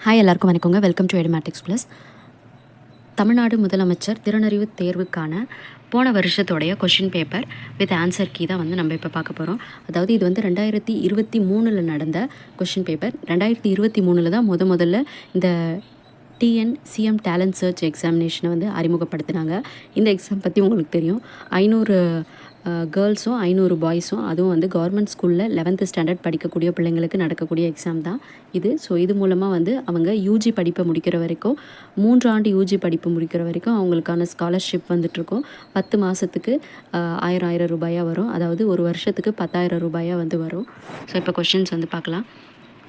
Hi எல்லாருக்கும் வணக்கங்க. Welcome to Edumatics Plus Tamil Nadu முதலமைச்சர் திறனறிவு தேர்வுக்கான போன வருஷத்தோடைய question paper with answer key தான் வந்து நம்ம இப்போ பார்க்க போகிறோம் அதாவது இது வந்து ரெண்டாயிரத்தி இருபத்தி மூணில் நடந்த கொஷின் பேப்பர் ரெண்டாயிரத்தி இருபத்தி மூணில் தான் முத முதல்ல இந்த டிஎன் சிஎம் டேலண்ட் சர்ச் எக்ஸாமினேஷனை வந்து அறிமுகப்படுத்தினாங்க. இந்த எக்ஸாம் பற்றி உங்களுக்கு தெரியும். ஐநூறு கேர்ள்ஸும் ஐநூறு பாய்ஸும் அதுவும் வந்து கவர்மெண்ட் ஸ்கூலில் லெவன்த்து ஸ்டாண்டர்ட் படிக்கக்கூடிய பிள்ளைங்களுக்கு நடக்கக்கூடிய எக்ஸாம் தான் இது. ஸோ இது மூலமாக வந்து அவங்க யூஜி படிப்பை முடிக்கிற வரைக்கும் மூன்று ஆண்டு யூஜி படிப்பு முடிக்கிற வரைக்கும் அவங்களுக்கான ஸ்காலர்ஷிப் வந்துட்ருக்கும் பத்து மாதத்துக்கு ஆயிரம் ஆயிரம் ரூபாயாக வரும். அதாவது ஒரு வருஷத்துக்கு பத்தாயிரம் ரூபாயாக வந்து வரும். ஸோ இப்போ கொஷின்ஸ் வந்து பார்க்கலாம்.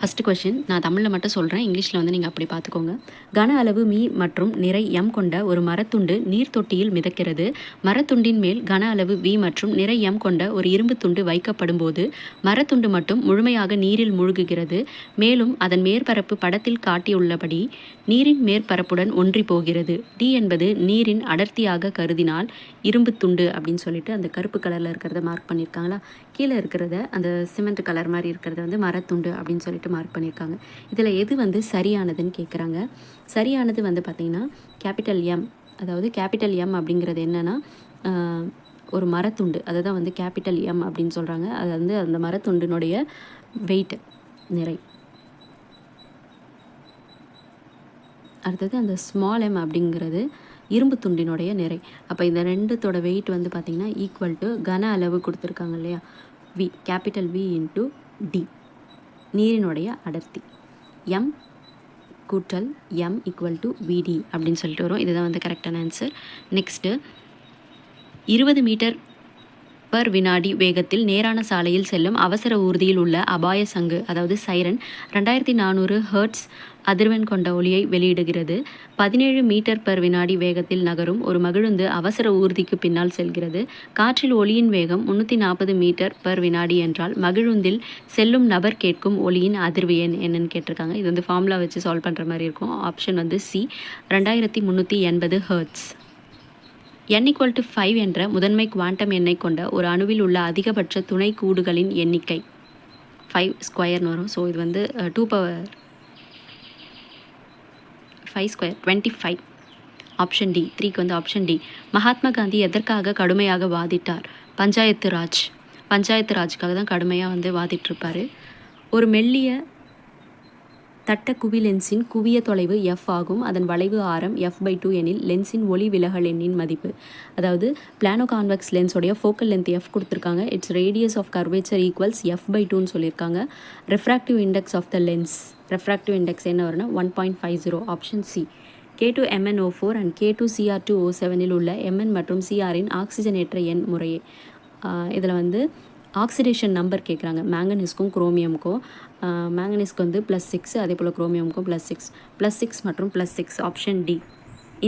ஃபஸ்ட்டு கொஷின் நான் தமிழில் மட்டும் சொல்கிறேன் இங்கிலீஷில் வந்து நீங்கள் அப்படி பார்த்துக்கோங்க கன அளவு மீ மற்றும் நிறை எம் கொண்ட ஒரு மரத்துண்டு நீர் தொட்டியில் மிதக்கிறது. மரத்துண்டின் மேல் கன அளவு வி மற்றும் நிறை எம் கொண்ட ஒரு இரும்பு துண்டு வைக்கப்படும் போது மரத்துண்டு மட்டும் முழுமையாக நீரில் மூழ்குகிறது. மேலும் அதன் மேற்பரப்பு படத்தில் காட்டியுள்ளபடி நீரின் மேற்பரப்புடன் ஒன்றி போகிறது. டி என்பது நீரின் அடர்த்தியாக கருதினால் இரும்பு துண்டு அப்படின்னு சொல்லிட்டு அந்த கருப்பு கலரில் இருக்கிறத மார்க் பண்ணியிருக்காங்களா கீழே இருக்கிறத அந்த சிமெண்ட் கலர் மாதிரி இருக்கிறத வந்து மரத்துண்டு அப்படின்னு சொல்லிட்டு மார்க் பண்ணியிருக்காங்க. இதில் எது வந்து சரியானதுன்னு கேட்குறாங்க சரியானது வந்து பார்த்திங்கன்னா கேபிட்டல் எம் அதாவது கேபிட்டல் எம் அப்படிங்கிறது என்னென்னா ஒரு மரத்துண்டு. அதை தான் வந்து கேபிட்டல் எம் அப்படின்னு சொல்கிறாங்க அது வந்து அந்த மரத்துண்டினுடைய வெயிட் நிறை. அடுத்தது அந்த ஸ்மால் எம் அப்படிங்கிறது இரும்பு துண்டினுடைய நிறை. அப்போ இந்த ரெண்டுத்தோட வெயிட் வந்து பார்த்திங்கன்னா ஈக்குவல் டு கன அளவு கொடுத்துருக்காங்க இல்லையா? V capital V into D நீரினுடைய அடர்த்தி. எம் கூட்டல் எம் ஈக்குவல் டு விடி அப்படின்னு சொல்லிட்டு வரும். இதுதான் வந்து கரெக்டான ஆன்சர் நெக்ஸ்ட்டு இருபது மீட்டர் பர் வினாடி வேகத்தில் நேரான சாலையில் செல்லும் அவசர ஊர்தியில் உள்ள அபாய சங்கு அதாவது சைரன் ரெண்டாயிரத்தி நானூறு ஹர்ட்ஸ் அதிர்வெண் கொண்ட ஒளியை வெளியிடுகிறது. பதினேழு மீட்டர் பர் வினாடி வேகத்தில் நகரும் ஒரு மகிழுந்து அவசர ஊர்திக்கு பின்னால் செல்கிறது. காற்றில் ஒளியின் வேகம் முன்னூற்றி நாற்பது மீட்டர் பர் வினாடி என்றால் மகிழுந்தில் செல்லும் நபர் கேட்கும் ஒளியின் அதிர்வு எண் என்னன்னு கேட்டிருக்காங்க. இது வந்து ஃபார்முலா வச்சு சால்வ் பண்ணுற மாதிரி இருக்கும். ஆப்ஷன் வந்து சி ரெண்டாயிரத்தி முந்நூற்றி எண்பது hertz N equal to five என்ற முதன்மை குவாண்டம் எண்ணை கொண்ட ஒரு அணுவில் உள்ள அதிகபட்ச துணை கூடுகளின் எண்ணிக்கை ஃபைவ் ஸ்கொயர்னு வரும். ஸோ இது வந்து uh, two power five square twenty five option D த்ரீக்கு வந்து ஆப்ஷன் டி மகாத்மா காந்தி எதற்காக கடுமையாக வாதிட்டார்? பஞ்சாயத்து ராஜ். பஞ்சாயத்து ராஜுக்காக தான் கடுமையாக வந்து வாதிட்டிருப்பார். ஒரு மெல்லிய தட்ட குவி லென்ஸின் குவிய தொலைவு எஃப் ஆகும். அதன் வளைவு ஆரம் எஃப் பை டூ எனில் லென்ஸின் ஒளி விலகல் எண்ணின் மதிப்பு. அதாவது பிளானோ கான்வெக்ஸ் லென்ஸோடைய ஃபோக்கல் லென்த் எஃப் கொடுத்துருக்காங்க. It's radius of curvature equals F by டூன்னு சொல்லியிருக்காங்க. Refractive index of the lens refractive index என்ன வரும்னா one point five zero option C K two MnO four and K two Cr two O செவனில் உள்ள MN மற்றும் சிஆரின் ஆக்சிஜனேற்ற எண் முறையே. இதில் வந்து ஆக்சிடேஷன் நம்பர் கேட்குறாங்க மேங்கனீஸ்க்கும் குரோமியம்க்கும் மேங்கனீஸ்க்கு வந்து ப்ளஸ் சிக்ஸ் அதே போல் குரோமியம்க்கும் ப்ளஸ் சிக்ஸ் ப்ளஸ் சிக்ஸ் மற்றும் ப்ளஸ் சிக்ஸ் ஆப்ஷன் டி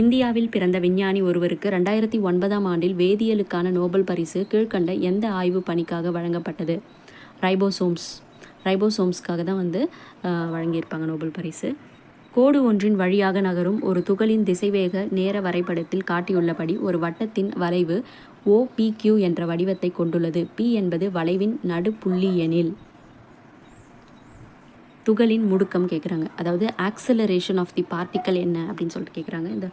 இந்தியாவில் பிறந்த விஞ்ஞானி ஒருவருக்கு ரெண்டாயிரத்தி ஒன்பதாம் ஆண்டில் வேதியியலுக்கான நோபல் பரிசு கீழ்கண்ட எந்த ஆய்வு பணிக்காக வழங்கப்பட்டது? ரைபோசோம்ஸ் ரைபோசோம்ஸ்க்காக தான் வந்து வழங்கியிருப்பாங்க நோபல் பரிசு. கோடு ஒன்றின் வழியாக நகரும் ஒரு துகளின் திசைவேக நேர வரைபடத்தில் காட்டியுள்ளபடி ஒரு வட்டத்தின் வளைவு ஓபிக்யூ என்ற வடிவத்தை கொண்டுள்ளது. பி என்பது வளைவின் நடுப்புள்ளி எனில் துகளின் முடுக்கம் கேட்குறாங்க அதாவது ஆக்சலரேஷன் ஆஃப் தி பார்ட்டிக்கல் என்ன அப்படின்னு சொல்லிட்டு கேட்குறாங்க இந்த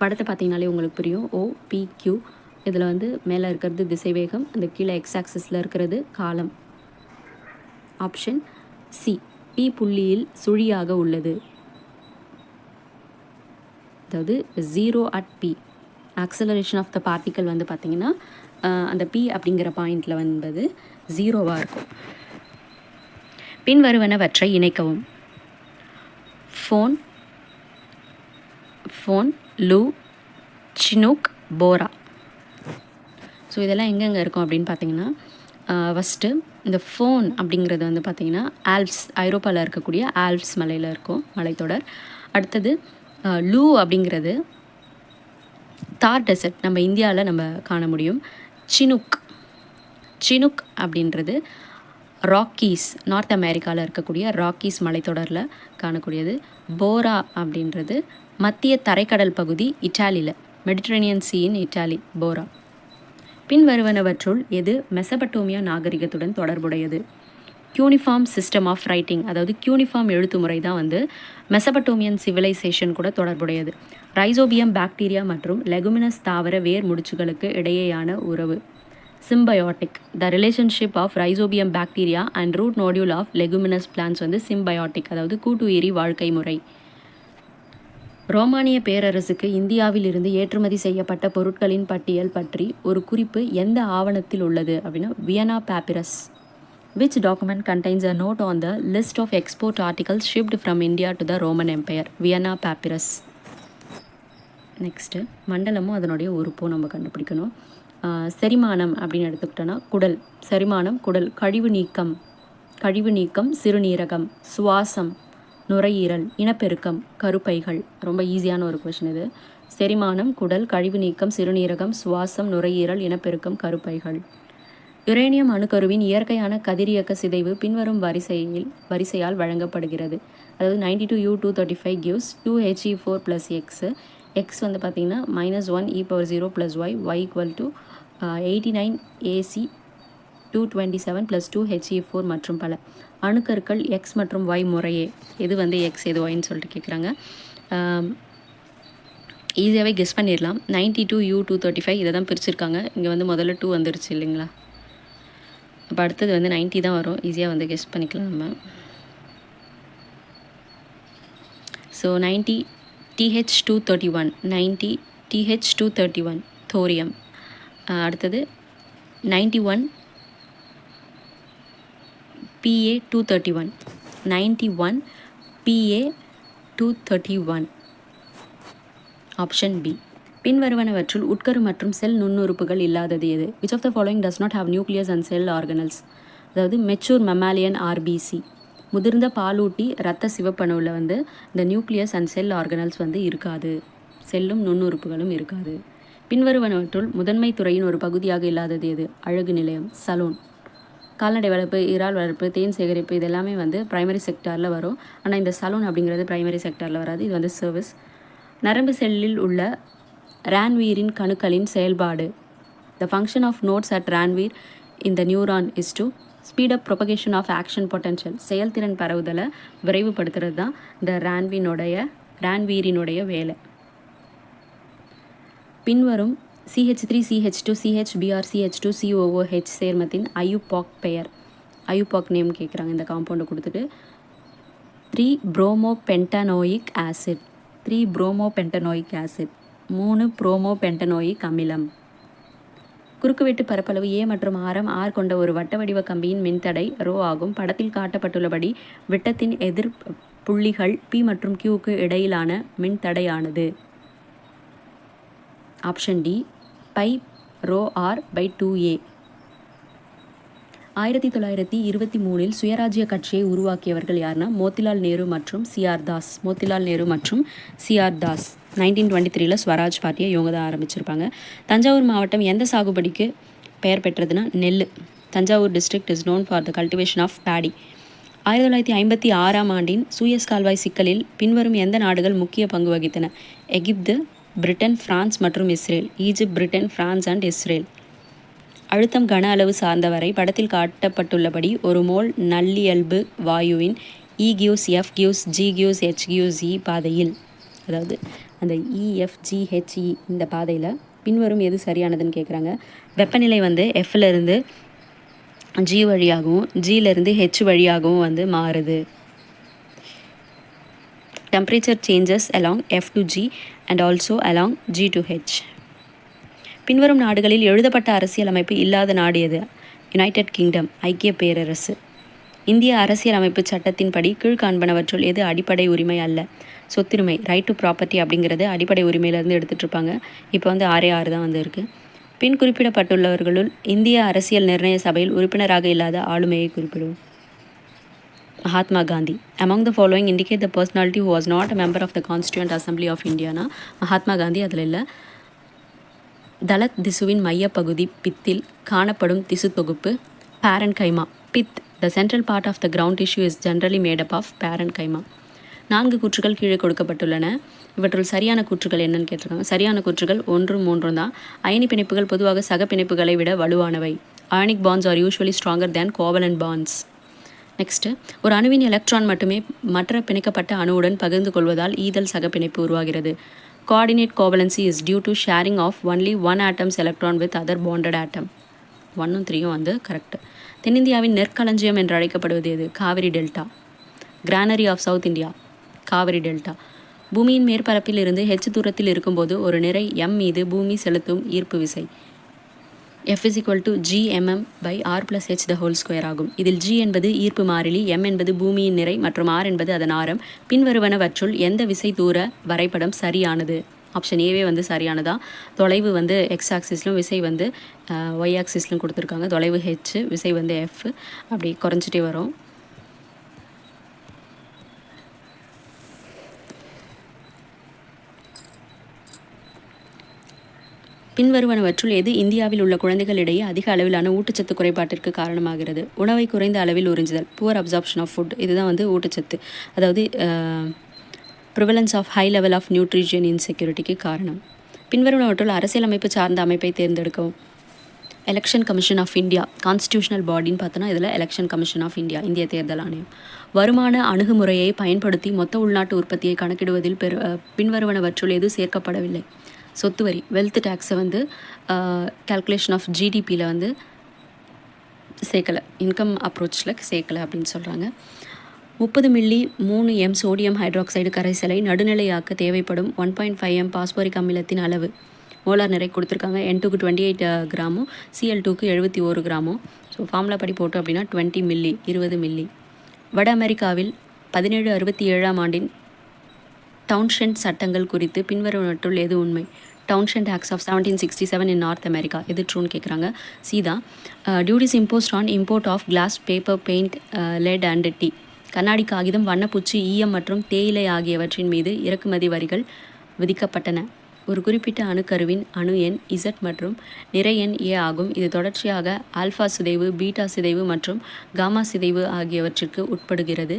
படத்தை பார்த்தீங்கனாலே உங்களுக்கு புரியும். ஓ பி கியூ இதில் வந்து மேலே இருக்கிறது திசைவேகம் அந்த கீழே எக்ஸ் ஆக்சஸில் இருக்கிறது காலம். Option C. பி புள்ளியில் சுழியாக உள்ளது. அதாவது zero at P acceleration of the particle வந்து பார்த்திங்கன்னா அந்த பி அப்படிங்கிற பாயிண்டில் வந்தது ஜீரோவாக இருக்கும். பின்வருவனவற்றை இணைக்கவும். Foehn foehn loo chinook bora so இதெல்லாம் எங்கெங்கே இருக்கும் அப்படின்னு பார்த்தீங்கன்னா ஃபஸ்ட்டு இந்த ஃபோன் அப்படிங்கிறது வந்து பார்த்திங்கன்னா ஆல்ப்ஸ் ஐரோப்பாவில் இருக்கக்கூடிய ஆல்ப்ஸ் மலையில் இருக்கும் மலைத்தொடர். அடுத்தது லூ அப்படிங்கிறது தார் டெசர்ட் நம்ம இந்தியாவில் நம்ம காண முடியும். சினுக் சினுக் அப்படின்றது ராக்கீஸ் நார்த் அமெரிக்காவில் இருக்கக்கூடிய ராக்கீஸ் மலைத்தொடரில் காணக்கூடியது. போரா அப்படின்றது மத்திய தரைக்கடல் பகுதி இட்டாலியில் மெடிட்ரேனியன் சீன் இட்டாலி போரா பின்வருவனவற்றுள் எது மெசபட்டோமியா நாகரிகத்துடன் தொடர்புடையது? கியூனிஃபார்ம் சிஸ்டம் ஆஃப் ரைட்டிங் அதாவது கியூனிஃபார்ம் எழுத்து முறை தான் வந்து மெசபட்டோமியன் சிவிலைசேஷன் கூட தொடர்புடையது. ரைசோபியம் பாக்டீரியா மற்றும் லெகுமினஸ் தாவர வேர் முடிச்சுகளுக்கு இடையேயான உறவு. Symbiotic the relationship of rhizobium bacteria and root nodule of leguminous plants வந்து சிம்பயோட்டிக் அதாவது கூட்டுயிரி வாழ்க்கை முறை. ரோமானிய பேரரசுக்கு இந்தியாவில் இருந்து ஏற்றுமதி செய்யப்பட்ட பொருட்களின் பட்டியல் பற்றி ஒரு குறிப்பு எந்த ஆவணத்தில் உள்ளது அப்படின்னா Vienna papyrus which document contains a note on the list of export articles shipped from India to the Roman Empire Vienna papyrus next மண்டலமும் அதனுடைய உறுப்பும் நம்ம கண்டுபிடிக்கணும். செரிமானம் அப்படின்னு எடுத்துக்கிட்டோன்னா குடல். செரிமானம் குடல். கழிவு நீக்கம். கழிவு நீக்கம் சிறுநீரகம். சுவாசம். நுரையீரல் இனப்பெருக்கம் கருப்பைகள். ரொம்ப ஈஸியான ஒரு கொஷின் இது. செரிமானம் குடல் கழிவு நீக்கம் சிறுநீரகம் சுவாசம் நுரையீரல் இனப்பெருக்கம் கருப்பைகள். யுரேனியம் அணுக்கருவின் இயற்கையான கதிரியக்க சிதைவு பின்வரும் வரிசையில் வரிசையால் வழங்கப்படுகிறது. அதாவது ninety two U two thirty five gives two He four plus X X வந்து பார்த்திங்கன்னா minus one e power zero plus Y Y equal to eighty nine Ac two twenty seven plus two He four மற்றும் பல. அணுக்கருக்கள் X மற்றும் Y முறையே. எது வந்து X எது ஒய்ன்னு சொல்லிட்டு கேட்குறாங்க ஈஸியாகவே கெஸ் பண்ணிடலாம் ninety two U two thirty five இதை தான் பிரிச்சிருக்காங்க. இங்கே வந்து முதல்ல டூ வந்துருச்சு இல்லைங்களா? அப்போ அடுத்தது வந்து 90 தான் வரும். ஈஸியாக வந்து கெஸ் பண்ணிக்கலாம் நம்ம. So ninety TH two thirty one ninety TH two thirty one thorium அடுத்தது ninety one PA two thirty one ninety one PA two thirty one option B பின்வருவனவற்றுள் உட்கரு மற்றும் செல் நுண்ணுறுப்புகள் இல்லாதது எது? Which of the following does not have nucleus and cell organelles அதாவது mature mammalian RBC முதிர்ந்த பாலூட்டி இரத்த சிவப்பணுவில் வந்து இந்த நியூக்ளியஸ் அண்ட் செல் ஆர்கனல்ஸ் வந்து இருக்காது. செல்லும் நுண்ணுறுப்புகளும் இருக்காது. பின்வருவனவற்றுள் முதன்மை துறையின் ஒரு பகுதியாக இல்லாதது எது? அழகு நிலையம் சலூன் கால்நடை வளர்ப்பு இறால் வளர்ப்பு தேன் சேகரிப்பு இது எல்லாமே வந்து ப்ரைமரி செக்டாரில் வரும். ஆனால் இந்த சலூன் அப்படிங்கிறது ப்ரைமரி செக்டாரில் வராது. இது வந்து சர்வீஸ் நரம்பு செல்லில் உள்ள ரான்வீரின் கணுக்களின் செயல்பாடு. The function of nodes at Ranvier இந்த neuron is to speed up propagation of action potential செயல்திறன் பரவுதலை விரைவுபடுத்துறது தான் இந்த ரான்வீனுடைய ரான்வீரினுடைய வேலை. பின்வரும் CH three CH two CH Br CH two COOH சேர்மத்தின் IUPAC பெயர். ஐயுபாக் நேம் கேட்குறாங்க இந்த காம்பவுண்டை கொடுத்துட்டு. Three bromopentanoic acid three bromopentanoic acid மூணு புரோமோபென்டனோயிக் அமிலம். குறுக்குவெட்டு பரப்பளவு ஏ மற்றும் ஆரம் ஆர் கொண்ட ஒரு வட்ட வடிவ கம்பியின் மின்தடை ரோ ஆகும். படத்தில் காட்டப்பட்டுள்ளபடி விட்டத்தின் எதிர் புள்ளிகள் பி மற்றும் கியூக்கு இடையிலான மின்தடையானது. Option D pi rho R by two A. ஆயிரத்தி தொள்ளாயிரத்தி இருபத்தி மூணில் சுயராஜ்ய கட்சியை உருவாக்கியவர்கள் யாருன்னா மோத்திலால் நேரு மற்றும் சிஆர் தாஸ். மோத்திலால் நேரு மற்றும் சிஆர் தாஸ். நைன்டீன் டுவெண்ட்டி த்ரீல ஸ்வராஜ் பார்ட்டியை இவங்க தான் ஆரம்பிச்சிருப்பாங்க. தஞ்சாவூர் மாவட்டம் எந்த சாகுபடிக்கு பெயர் பெற்றதுன்னா நெல் Thanjavur district is known for the cultivation of paddy ஆயிரத்தி தொள்ளாயிரத்தி ஐம்பத்தி ஆறாம் ஆண்டின் சூயஸ் கால்வாய் சிக்கலில் பின்வரும் எந்த நாடுகள் முக்கிய பங்கு வகித்தன? எகிப்து பிரிட்டன் பிரான்ஸ் மற்றும் Israel. Egypt Britain France and Israel. அழுத்தம் கன அளவு சார்ந்தவரை படத்தில் காட்டப்பட்டுள்ளபடி ஒரு மோல் நல்லியல்பு வாயுவின் இ கியூஸ் எஃப் கியூஸ் ஜி கியூஸ் ஹெச் கியூஸ் இ பாதையில். அதாவது அந்த e, இஎஃப்ஜிஹெச்இ e இந்த பாதையில் பின்வரும் எது சரியானதுன்னு கேட்குறாங்க வெப்பநிலை வந்து எஃப்லேருந்து ஜி வழியாகவும் ஜியிலேருந்து ஹெச் வழியாகவும் வந்து மாறுது. Temperature changes along F to G and also along G to H. பின்வரும் நாடுகளில் எழுதப்பட்ட அரசியலமைப்பு இல்லாத நாடு எது? யுனைடெட் கிங்டம் ஐக்கிய பேரரசு. இந்திய அரசியலமைப்பு சட்டத்தின்படி கீழ்காண்பனவற்றுள் எது அடிப்படை உரிமை அல்ல? சொத்துரிமை ரைட் டு ப்ராப்பர்ட்டி அப்படிங்கிறது அடிப்படை உரிமையிலேருந்து எடுத்துகிட்டு இருப்பாங்க. இப்போ வந்து ஆறே ஆறு தான் வந்து இருக்குது பின் குறிப்பிடப்பட்டுள்ளவர்களுள் இந்திய அரசியல் நிர்ணய சபையில் உறுப்பினராக இல்லாத ஆளுமையை குறிப்பிடுவோம். Mahatma Gandhi. Among the following indicate the personality who was not a member of the Constituent Assembly of Mahatma Gandhi அதில் இல்லை. தலத் திசுவின் மையப்பகுதி பித்தில் காணப்படும் திசு தொகுப்பு parenchyma pith the central part of the ground tissue is generally made up of parenchyma நான்கு கூற்றுகள் கீழே கொடுக்கப்பட்டுள்ளன. இவற்றுள் சரியான கூற்றுகள் என்னன்னு கேட்டிருக்காங்க. சரியான கூற்றுகள் ஒன்றும் மூன்றும் தான். அயனி பிணைப்புகள் பொதுவாக சக பிணைப்புகளை விட வலுவானவை. Ionic bonds are usually stronger than covalent bonds next ஒரு அணுவின் எலக்ட்ரான் மட்டுமே மற்ற பிணைக்கப்பட்ட அணுவுடன் பகிர்ந்து கொள்வதால் ஈதல் சகப்பிணைப்பு உருவாகிறது. Coordinate covalency is due to sharing of only one atom's electron with other bonded atom ஒன்னும் த்ரீயும் வந்து கரெக்ட் தென்னிந்தியாவின் நெற்களஞ்சியம் என்று அழைக்கப்படுவது எது? Kaveri delta. Granary of South India Kaveri delta. பூமியின் மேற்பரப்பில் இருந்து ஹெச் தூரத்தில் இருக்கும்போது ஒரு நிறை எம் மீது பூமி செலுத்தும் ஈர்ப்பு விசை. F is equal to G Mm by R plus H the whole square ஆகும். இதில் ஜி என்பது ஈர்ப்பு மாறிலி எம் என்பது பூமியின் நிறை மற்றும் ஆர் என்பது அதன் ஆரம். பின்வருவனவற்றுள் எந்த விசை தூர வரைபடம் சரியானது? ஆப்ஷன் ஏவே வந்து சரியானதா? தொலைவு வந்து எக்ஸ் ஆக்சிஸ்லும் விசை வந்து ஒய் ஆக்சிஸ்லும் கொடுத்துருக்காங்க. தொலைவு ஹெச் விசை வந்து எஃப் அப்படி குறைஞ்சிட்டே வரும். பின்வருவனவற்றுள் எது இந்தியாவில் உள்ள குழந்தைகளிடையே அதிக அளவிலான ஊட்டச்சத்து குறைபாட்டிற்கு காரணமாகிறது? உணவை குறைந்த அளவில் உறிஞ்சுதல் புவர் அப்சார்ப்ஷன் ஆஃப் ஃபுட் இதுதான் வந்து ஊட்டச்சத்து. அதாவது prevalence of high level of nutrition இன்செக்யூரிட்டிக்கு காரணம். பின்வருவனவற்றுள் அரசியலமைப்பு சார்ந்த அமைப்பை தேர்ந்தெடுக்கவும். Election Commission of India constitutional பாடின்னு பார்த்தோன்னா இதில் எலெக்ஷன் கமிஷன் ஆஃப் இந்தியா இந்திய தேர்தல் ஆணையம். வருமான அணுகுமுறையை பயன்படுத்தி மொத்த உள்நாட்டு உற்பத்தியை கணக்கிடுவதில் பெரு பின்வருவனவற்றுள் எது சேர்க்கப்படவில்லை? சொத்து வரி வெல்த் டேக்ஸை வந்து கேல்குலேஷன் ஆஃப் ஜிடிபியில் வந்து சேர்க்கலை. இன்கம் அப்ரோச்சில் சேர்க்கலை அப்படின்னு சொல்கிறாங்க முப்பது மில்லி மூணு எம் சோடியம் ஹைட்ராக்சைடு கரைசலை நடுநிலையாக்க தேவைப்படும் one point five M phosphoric அமிலத்தின் அளவு. மோலார் நிறை கொடுத்துருக்காங்க. என் டூக்கு டுவெண்ட்டி எயிட் கிராமும். சிஎல் டூக்கு எழுபத்தி ஒரு கிராமும். ஸோ ஃபார்முலா படி போட்டோம் அப்படின்னா டுவெண்ட்டி மில்லி இருபது மில்லி வட அமெரிக்காவில் பதினேழு அறுபத்தி ஏழாம் ஆண்டின் டவுன்ஷென்ட் சட்டங்கள் குறித்து பின்வருவனற்றுள் எது உண்மை? Townshend Acts of seventeen sixty seven in North America எது ட்ரூன்னு கேட்குறாங்க Sita. Duties imposed on import of glass paper paint lead and tea கண்ணாடி காகிதம் வண்ணப்பூச்சி ஈயம் மற்றும் தேயிலை ஆகியவற்றின் மீது இறக்குமதி வரிகள் விதிக்கப்பட்டன. ஒரு குறிப்பிட்ட அணுக்கருவின் அணு எண் இசட் மற்றும் நிறை எண் ஏ ஆகும். இது தொடர்ச்சியாக ஆல்ஃபா சிதைவு பீட்டா சிதைவு மற்றும் காமா சிதைவு ஆகியவற்றிற்கு உட்படுகிறது.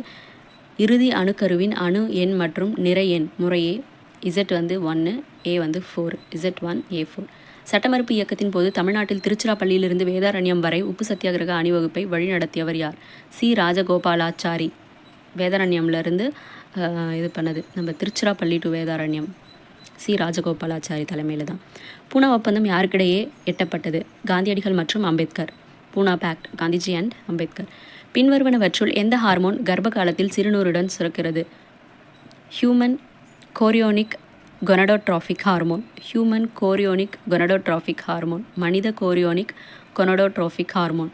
இறுதி அணுக்கருவின் அணு எண் மற்றும் நிறை எண் முறையே இசட் வந்து ஒன்று ஏ வந்து four Z one A four சட்டமறுப்பு இயக்கத்தின் போது தமிழ்நாட்டில் திருச்சிராப்பள்ளியிலிருந்து வேதாரண்யம் வரை உப்பு சத்தியாகிரக அணிவகுப்பை வழிநடத்தியவர் யார்? சி. ராஜகோபாலாச்சாரி. வேதாரண்யம்லேருந்து இது பண்ணது. நம்ம திருச்சிராப்பள்ளி டு வேதாரண்யம். சி. ராஜகோபாலாச்சாரி தலைமையில் தான். பூனா ஒப்பந்தம் யாருக்கிடையே எட்டப்பட்டது? காந்தியடிகள் மற்றும் Ambedkar. Poona pact Gandhiji and Ambedkar. பின்வருவனவற்றுள் எந்த ஹார்மோன் கர்ப்ப காலத்தில் சிறுநூறுடன் சுரக்கிறது? Human chorionic gonadotrophic hormone human chorionic gonadotrophic hormone மனித கோரியோனிக் கொனடோட்ராஃபிக் ஹார்மோன்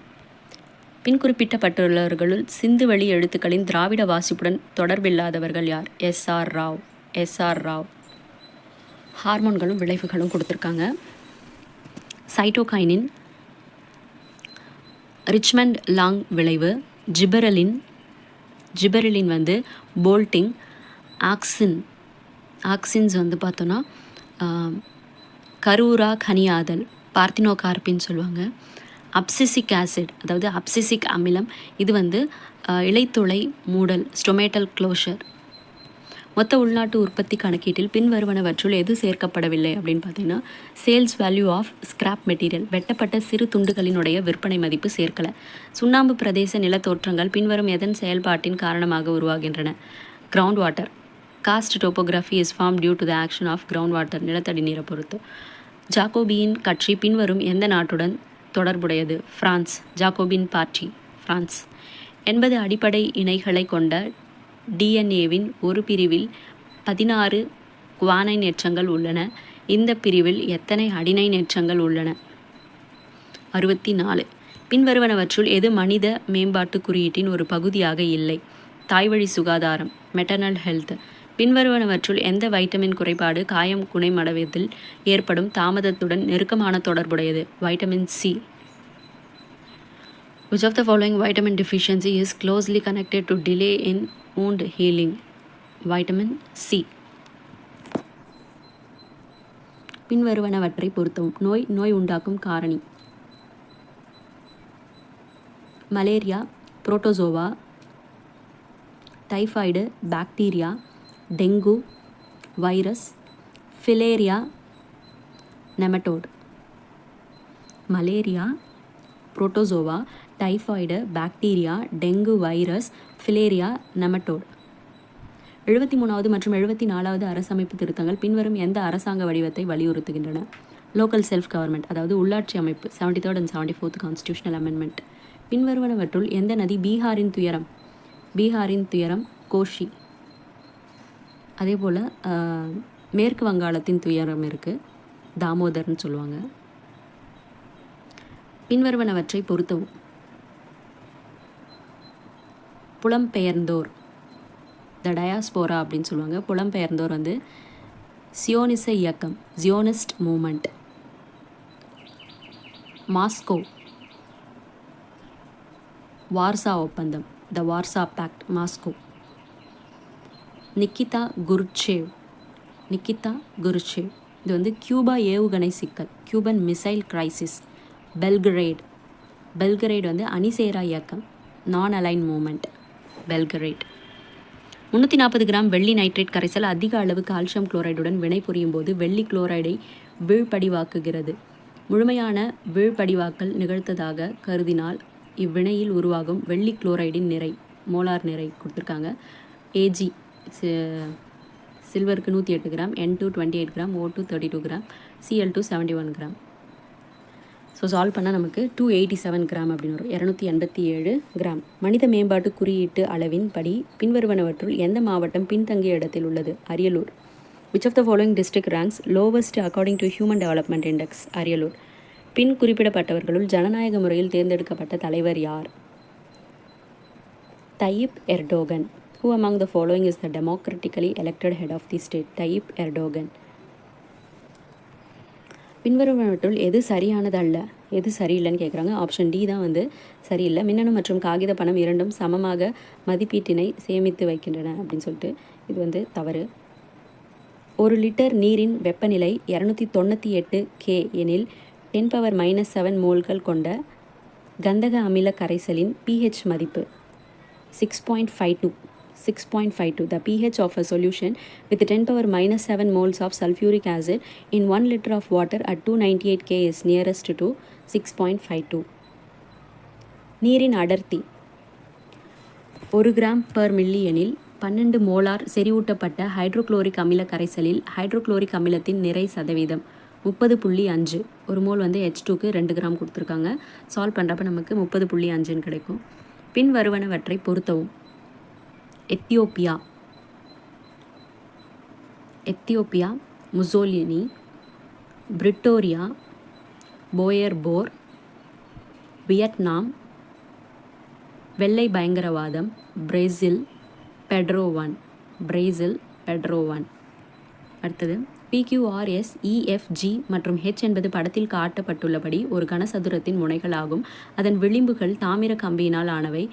பின் குறிப்பிட்டப்பட்டுள்ளவர்களுள் சிந்துவெளி எழுத்துக்களின் திராவிட வாசிப்புடன் தொடர்பில்லாதவர்கள் யார்? S R Rao S R Rao. ஹார்மோன்களும் விளைவுகளும் கொடுத்துருக்காங்க. சைட்டோகைனின் ரிச்மண்ட் லாங் விளைவு ஜிபரலின் ஜிபரலின் வந்து போல்ட்டிங் ஆக்சின் ஆக்சின்ஸ் வந்து பார்த்தோன்னா கரூரா கனியாதல் பார்த்தினோகார்பின்னு சொல்லுவாங்க. அப்சிசிக் ஆசிட் அதாவது அப்சிசிக் அமிலம் இது வந்து இலைத்துளை மூடல் ஸ்டொமேட்டல் க்ளோஷர். மொத்த உள்நாட்டு உற்பத்தி கணக்கீட்டில் பின்வருவனவற்றுள் எது சேர்க்கப்படவில்லை அப்படின்னு பார்த்தீங்கன்னா sales value of scrap material வெட்டப்பட்ட சிறு துண்டுகளினுடைய விற்பனை மதிப்பு சேர்க்கலை. சுண்ணாம்பு பிரதேச நிலத்தோற்றங்கள் பின்வரும் எதன் செயல்பாட்டின் காரணமாக உருவாகின்றன? Ground water karst topography is form due to the action of ground water நிலத்தடி நீரை பொறுத்து. ஜாக்கோபியின் கட்சி பின்வரும் எந்த நாட்டுடன் தொடர்புடையது? பிரான்ஸ் ஜாக்கோபின் பார்ட்டி ஃப்ரான்ஸ் எண்பது அடிப்படை இணைகளை கொண்ட டிஎன்ஏவின் ஒரு பிரிவில் பதினாறு குவானை நேற்றங்கள் உள்ளன. இந்த பிரிவில் எத்தனை அடினைன் நேற்றங்கள் உள்ளன? அறுபத்தி நாலு பின்வருவனவற்றுள் எது மனித மேம்பாட்டு குறியீட்டின் ஒரு பகுதியாக இல்லை? தாய்வழி சுகாதாரம் மெட்டர்னல் ஹெல்த் பின்வருவனவற்றுள் எந்த வைட்டமின் குறைபாடு காயம் குணைமடைவதில் ஏற்படும் தாமதத்துடன் நெருக்கமான தொடர்புடையது? Vitamin C Which of the following vitamin deficiency is closely connected to delay in wound healing? Vitamin C. பின்வருவனவற்றை பொருத்தவும் நோய் நோய் உண்டாக்கும் காரணி malaria protozoa typhoid bacteria dengue virus filaria nematode malaria protozoa typhoid bacteria dengue virus filaria nematode. எழுபத்தி மூணாவது மற்றும் எழுபத்தி நாலாவது அரசமைப்பு திருத்தங்கள் பின்வரும் எந்த அரசாங்க வடிவத்தை வலியுறுத்துகின்றன? லோக்கல் செல்ஃப் கவர்மெண்ட் அதாவது உள்ளாட்சி அமைப்பு seventy third and seventy fourth constitutional amendment பின்வருவனவற்றுள் எந்த நதி பீகாரின் துயரம்? பீகாரின் துயரம் கோஷி. அதே போல் மேற்கு வங்காளத்தின் துயரம் இருக்குது தாமோதர்னு சொல்லுவாங்க. பின்வருவனவற்றை பொறுத்தவும் புலம்பெயர்ந்தோர். த டயாஸ்போரா அப்படின்னு சொல்லுவாங்க. புலம்பெயர்ந்தோர் வந்து சியோனிச இயக்கம் ஜியோனிஸ்ட் மூமெண்ட். மாஸ்கோ. வார்சா ஒப்பந்தம் the Warsaw Pact Moscow. Nikita Khrushchev Nikita Khrushchev இது வந்து கியூபா ஏவுகணை சிக்கல் Cuban missile crisis Belgrade. Belgrade வந்து அணிசேரா இயக்கம் நான் அலைன் மூமெண்ட் பெல்கரேட் முந்நூற்றி நாற்பது கிராம் வெள்ளி நைட்ரேட் கரைசல் அதிக அளவு கால்சியம் குளோரைடுடன் வினை புரியும் போது வெள்ளி குளோரைடை வீழ்படிவாக்குகிறது. முழுமையான வீழ்படிவாக்கல் நிகழ்த்ததாக கருதினால் இவ்வினையில் உருவாகும் வெள்ளி குளோரைடின் நிறை மோலார் நிறை கொடுத்துருக்காங்க. ஏஜி சில்வருக்கு நூற்றி எட்டு gram N two twenty eight gram O two thirty two gram Cl two seventy one gram. So solve பண்ணால் நமக்கு டூ எயிட்டி செவன் கிராம் அப்படின்னு வரும். இரநூத்தி எண்பத்தி ஏழு கிராம். மனித மேம்பாட்டு குறியீட்டு அளவின் படி பின்வருவனவற்றுள் எந்த மாவட்டம் பின்தங்கிய இடத்தில் உள்ளது? Ariyalur. Which of the following district ranks lowest according to human development index Ariyalur. பின் குறிப்பிடப்பட்டவர்களுள் ஜனநாயக முறையில் தேர்ந்தெடுக்கப்பட்ட தலைவர் யார்? Tayyip Erdogan. Who among the following is the democratically elected head of the state Tayyip Erdogan. பின்வருவனவற்றுள் எது சரியானது அல்ல எது சரியில்லைன்னு கேட்குறாங்க ஆப்ஷன் டி தான் வந்து சரியில்லை. மின்னணு மற்றும் காகித பணம் இரண்டும் சமமாக மதிப்பீட்டினை சேமித்து வைக்கின்றன அப்படின்னு சொல்லிட்டு இது வந்து தவறு. ஒரு லிட்டர் நீரின் வெப்பநிலை இரநூத்தி தொண்ணூற்றி எட்டு கே எனில் டென் பவர் மைனஸ் செவன் மோல்கள் கொண்ட கந்தக அமில கரைசலின் பிஹெச் மதிப்பு six point five two 6.52. The pH of a solution with 10 power minus 7 moles of sulfuric acid in 1 liter of water at 298 K is nearest to 6.52. நீரின் அடர்த்தி ஒரு கிராம் பர் மில்லியனில் பன்னெண்டு மோலார் செறிவூட்டப்பட்ட ஹைட்ரோக்ளோரிக் அமில கரைசலில் ஹைட்ரோக்ளோரிக் அமிலத்தின் நிறை சதவீதம் முப்பது புள்ளி அஞ்சு ஒரு மோல் வந்து ஹெச் டூக்கு ரெண்டு கிராம் கொடுத்துருக்காங்க சால்வ் பண்ணுறப்ப நமக்கு முப்பது புள்ளி அஞ்சுன்னு கிடைக்கும் பின் வருவனவற்றை பொருத்தவும் Ethiopia. Ethiopia Mussolini Pretoria Boer War Vietnam வெள்ளை பயங்கரவாதம் பிரேசில் பெட்ரோவான் பிரேசில் பெட்ரோவான். அடுத்தது பிக்யூஆர்எஸ் இஎஃப்ஜி மற்றும் ஹெச் என்பது படத்தில் காட்டப்பட்டுள்ளபடி ஒரு கனசதுரத்தின் முனைகளாகும். அதன் விளிம்புகள் தாமிர கம்பியினால் ஆனவை.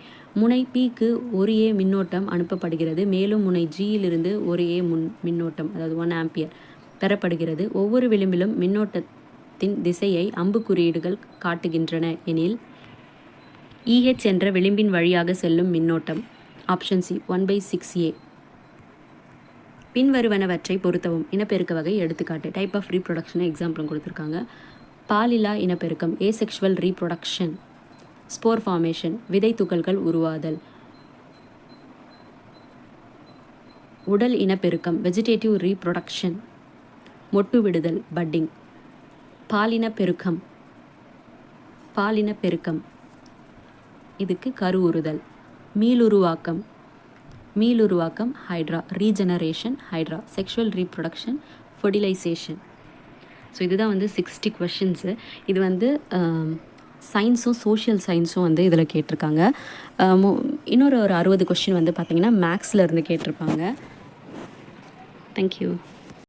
முனை பிக்கு ஒரு ஏ மின்னோட்டம் அனுப்பப்படுகிறது. மேலும் முனை ஜியிலிருந்து ஒரு ஏ முன் மின்னோட்டம் அதாவது ஒன் ஆம்பியர் பெறப்படுகிறது. ஒவ்வொரு விளிம்பிலும் மின்னோட்டத்தின் திசையை அம்பு குறியீடுகள் காட்டுகின்றன எனில் இஹெச் என்ற விளிம்பின் வழியாக செல்லும் மின்னோட்டம். Option C one by six A பின்வருவனவற்றை பொருத்தவும். இனப்பெருக்க வகை எடுத்துக்காட்டு. டைப் ஆஃப் ரீப்ரொடக்ஷனை எக்ஸாம்பிளும் கொடுத்துருக்காங்க. பாலிலா இனப்பெருக்கம் ஏசெக்ஷுவல் ரீப்ரொடக்ஷன் ஸ்போர் ஃபார்மேஷன் விதை துகள்கள் உருவாதல். உடல் இனப்பெருக்கம் வெஜிடேட்டிவ் ரீப்ரொடக்ஷன் மொட்டு விடுதல் பட்டிங் பாலின பெருக்கம் பாலின பெருக்கம் இதுக்கு கருவுறுதல் மீளுருவாக்கம் மீளுருவாக்கம் hydra regeneration hydra sexual reproduction fertilisation. So இதுதான் வந்து சிக்ஸ்டி கொஷின்ஸு இது வந்து சயின்ஸும் சோஷியல் சயின்ஸும் வந்து இதில் கேட்டிருக்காங்க. இன்னொரு ஒரு அறுபது கொஷின் வந்து பார்த்திங்கன்னா மேக்ஸில் இருந்து கேட்டிருப்பாங்க. தேங்க்யூ